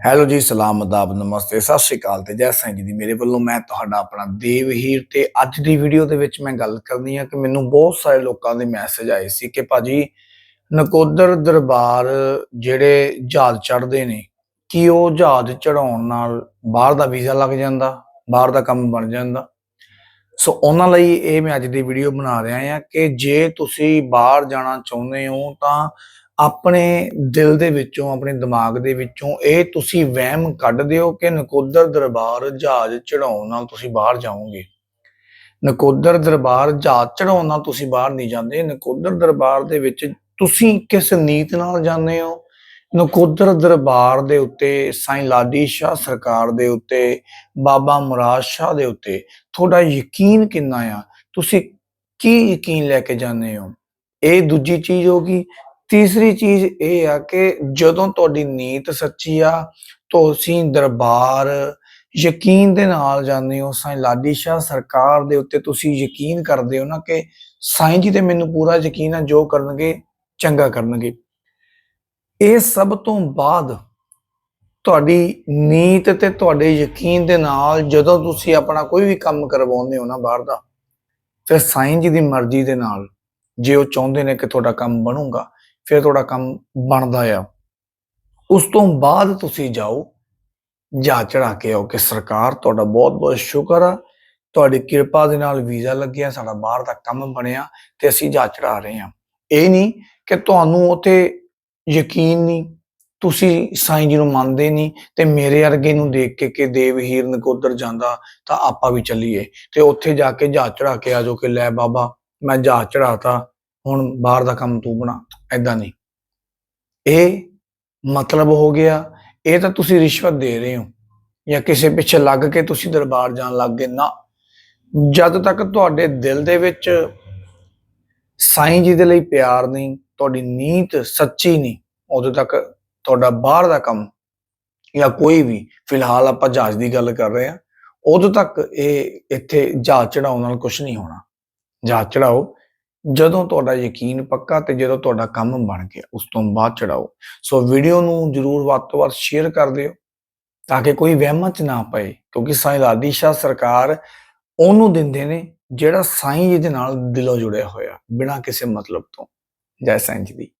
Hello ਜੀ, ਸਲਾਮ, ਅਦਾਬ, ਨਮਸਤੇ, ਸਤਿ ਸ਼੍ਰੀ ਅਕਾਲ ਤੇ ਜੈ ਸਾਈਂ ਜੀ ਦੀ। ਮੇਰੇ ਵੱਲੋਂ ਮੈਂ ਤੁਹਾਡਾ ਆਪਣਾ ਦੇਵਹੀਰ ਤੇ ਅੱਜ ਦੀ ਵੀਡੀਓ ਦੇ ਵਿੱਚ ਮੈਂ ਗੱਲ ਕਰਨੀ ਆ ਕਿ ਮੈਨੂੰ ਬਹੁਤ ਸਾਰੇ ਲੋਕਾਂ ਦੇ ਮੈਸੇਜ ਆਏ ਸੀ ਕਿ ਭਾਜੀ, ਨਕੋਦਰ ਦਰਬਾਰ ਜਿਹੜੇ ਜਹਾਜ਼ ਚੜਦੇ ਨੇ, ਕੀ ਉਹ ਜਹਾਜ਼ ਚੜਾਉਣ ਨਾਲ ਬਾਹਰ ਦਾ ਵੀਜ਼ਾ ਲੱਗ ਜਾਂਦਾ, ਬਾਹਰ ਦਾ ਕੰਮ ਬਣ ਜਾਂਦਾ? ਸੋ ਉਹਨਾਂ ਲਈ ਇਹ ਮੈਂ ਅੱਜ ਦੀ ਵੀਡੀਓ ਬਣਾ ਰਿਹਾ ਹਾਂ ਕਿ ਜੇ ਤੁਸੀਂ ਬਾਹਰ ਜਾਣਾ ਚਾਹੁੰਦੇ ਹੋ ਤਾਂ ਆਪਣੇ ਦਿਲ ਦੇ ਵਿੱਚੋਂ, ਆਪਣੇ ਦਿਮਾਗ ਦੇ ਵਿੱਚੋਂ ਇਹ ਤੁਸੀਂ ਵਹਿਮ ਕੱਢ ਦਿਓ ਕਿ ਨਕੋਦਰ ਦਰਬਾਰ ਜਹਾਜ਼ ਚੜਾਉਣ ਨਾਲ ਤੁਸੀਂ ਬਾਹਰ ਜਾਓਗੇ। ਨਕੋਦਰ ਦਰਬਾਰ ਜਹਾਜ਼ ਚੜਾਉਣ ਨਾਲ ਤੁਸੀਂ ਬਾਹਰ ਨਹੀਂ ਜਾਂਦੇ। ਨਕੋਦਰ ਦਰਬਾਰ ਦੇ ਵਿੱਚ ਤੁਸੀਂ ਕਿਸ ਨੀਤ ਨਾਲ ਜਾਂਦੇ ਹੋ? ਨਕੋਦਰ ਦਰਬਾਰ ਦੇ ਉੱਤੇ, ਸਾਈਂ ਲਾਡੀ ਸ਼ਾਹ ਸਰਕਾਰ ਦੇ ਉੱਤੇ, ਬਾਬਾ ਮੁਰਾਦ ਸ਼ਾਹ ਦੇ ਉੱਤੇ, ਤੁਹਾਡਾ ਯਕੀਨ ਕਿੰਨਾ ਆ? ਤੁਸੀਂ ਕੀ ਯਕੀਨ ਲੈ ਕੇ ਜਾਂਦੇ ਹੋ? ਇਹ ਦੂਜੀ ਚੀਜ਼ ਹੋ ਗਈ। ਤੀਸਰੀ ਚੀਜ਼ ਇਹ ਆ ਕਿ ਜਦੋਂ ਤੁਹਾਡੀ ਨੀਤ ਸੱਚੀ ਆ, ਤੁਸੀਂ ਦਰਬਾਰ ਯਕੀਨ ਦੇ ਨਾਲ ਜਾਂਦੇ ਹੋ, ਸਾਈਂ ਲਾਡੀ ਸ਼ਾਹ ਸਰਕਾਰ ਦੇ ਉੱਤੇ ਤੁਸੀਂ ਯਕੀਨ ਕਰਦੇ ਹੋ ਨਾ ਕਿ ਸਾਈਂ ਜੀ ਤੇ ਮੈਨੂੰ ਪੂਰਾ ਯਕੀਨ ਆ, ਜੋ ਕਰਨਗੇ, ਚੰਗਾ ਕਰਨਗੇ। ਇਹ ਸਭ ਤੋਂ ਬਾਅਦ ਤੁਹਾਡੀ ਨੀਤ ਤੇ ਤੁਹਾਡੇ ਯਕੀਨ ਦੇ ਨਾਲ ਜਦੋਂ ਤੁਸੀਂ ਆਪਣਾ ਕੋਈ ਵੀ ਕੰਮ ਕਰਵਾਉਂਦੇ ਹੋ ਨਾ ਬਾਹਰ ਦਾ, ਫਿਰ ਸਾਈਂ ਜੀ ਦੀ ਮਰਜ਼ੀ ਦੇ ਨਾਲ ਜੇ ਉਹ ਚਾਹੁੰਦੇ ਨੇ ਕਿ ਤੁਹਾਡਾ ਕੰਮ ਬਣੂਗਾ ਫਿਰ ਤੁਹਾਡਾ ਕੰਮ ਬਣਦਾ ਆ। ਉਸ ਤੋਂ ਬਾਅਦ ਤੁਸੀਂ ਜਾਓ, ਜਾ ਚੜਾ ਕੇ ਆਓ ਕਿ ਸਰਕਾਰ ਤੁਹਾਡਾ ਬਹੁਤ ਬਹੁਤ ਸ਼ੁਕਰ ਆ। ਤੁਹਾਡੀ ਕਿਰਪਾ ਦੇ ਨਾਲ ਵੀਜ਼ਾ ਲੱਗਿਆ, ਸਾਡਾ ਬਾਹਰ ਦਾ ਕੰਮ ਬਣਿਆ ਤੇ ਅਸੀਂ ਜਾ ਚੜਾ ਰਹੇ ਹਾਂ। ਇਹ ਨਹੀਂ ਕਿ ਤੁਹਾਨੂੰ ਉਥੇ ਯਕੀਨ ਨਹੀਂ, ਤੁਸੀਂ ਸਾਈਂ ਜੀ ਨੂੰ ਮੰਨਦੇ ਨਹੀਂ ਤੇ ਮੇਰੇ ਵਰਗੇ ਨੂੰ ਦੇਖ ਕੇ ਕਿ ਦੇਵ ਹੀਰ ਨਕੋਦਰ ਜਾਂਦਾ ਤਾਂ ਆਪਾਂ ਵੀ ਚੱਲੀਏ ਤੇ ਉੱਥੇ ਜਾ ਕੇ ਜਾ ਚੜਾ ਕੇ ਆ ਜਾਓ ਕਿ ਲੈ ਬਾਬਾ, ਮੈਂ ਜਾ ਚੜਾਤਾ ਹੁਣ ਬਾਹਰ ਦਾ ਕੰਮ ਤੂੰ ਬਣਾ ਐਦਾਂ ਨਹੀਂ। ਇਹ ਮਤਲਬ ਹੋ ਗਿਆ, ਇਹ ਤਾਂ ਤੁਸੀਂ ਰਿਸ਼ਵਤ ਦੇ ਰਹੇ ਹੋ, ਜਾਂ ਕਿਸੇ ਪਿੱਛੇ ਲੱਗ ਕੇ ਤੁਸੀਂ ਦਰਬਾਰ ਜਾਣ ਲੱਗ ਗਏ। ਨਾ, ਜਦ ਤੱਕ ਤੁਹਾਡੇ ਦਿਲ ਦੇ ਵਿੱਚ ਸਾਈਂ ਜੀ ਦੇ ਲਈ ਪਿਆਰ ਨਹੀਂ, ਤੁਹਾਡੀ ਨੀਤ ਸੱਚੀ ਨਹੀਂ, ਉਦੋਂ ਤੱਕ ਤੁਹਾਡਾ ਬਾਹਰ ਦਾ ਕੰਮ ਜਾਂ ਕੋਈ ਵੀ, ਫਿਲਹਾਲ ਆਪਾਂ ਜਹਾਜ਼ ਦੀ ਗੱਲ ਕਰ ਰਹੇ ਹਾਂ, ਉਦੋਂ ਤੱਕ ਇਹ ਇੱਥੇ ਜਹਾਜ਼ ਚੜਾਉਣ ਨਾਲ ਕੁਝ ਨਹੀਂ ਹੋਣਾ। ਜਹਾਜ਼ ਚੜਾਓ ਜਦੋਂ ਤੁਹਾਡਾ ਯਕੀਨ ਪੱਕਾ ਤੇ ਜਦੋਂ ਤੁਹਾਡਾ ਕੰਮ ਬਣ ਗਿਆ, ਉਸ ਤੋਂ ਬਾਅਦ ਚੜਾਓ। ਸੋ ਵੀਡੀਓ ਨੂੰ ਜਰੂਰ ਵੱਧ ਤੋਂ ਵੱਧ ਸ਼ੇਅਰ ਕਰ ਦਿਓ, ਤਾਂ ਕਿ ਕੋਈ ਵਹਿਮਾਂ ਚ ਨਾ ਪਏ, ਕਿਉਂਕਿ ਸਾਈਂ ਲਾਡੀ ਸ਼ਾਹ ਸਰਕਾਰ ਉਹਨੂੰ ਦਿੰਦੇ ਨੇ ਜਿਹੜਾ ਸਾਈਂ ਜੀ ਦੇ ਨਾਲ ਦਿਲੋਂ ਜੁੜਿਆ ਹੋਇਆ, ਬਿਨਾਂ ਕਿਸੇ ਮਤਲਬ ਤੋਂ। ਜੈ ਸਾਈਂ ਜੀ ਦੀ।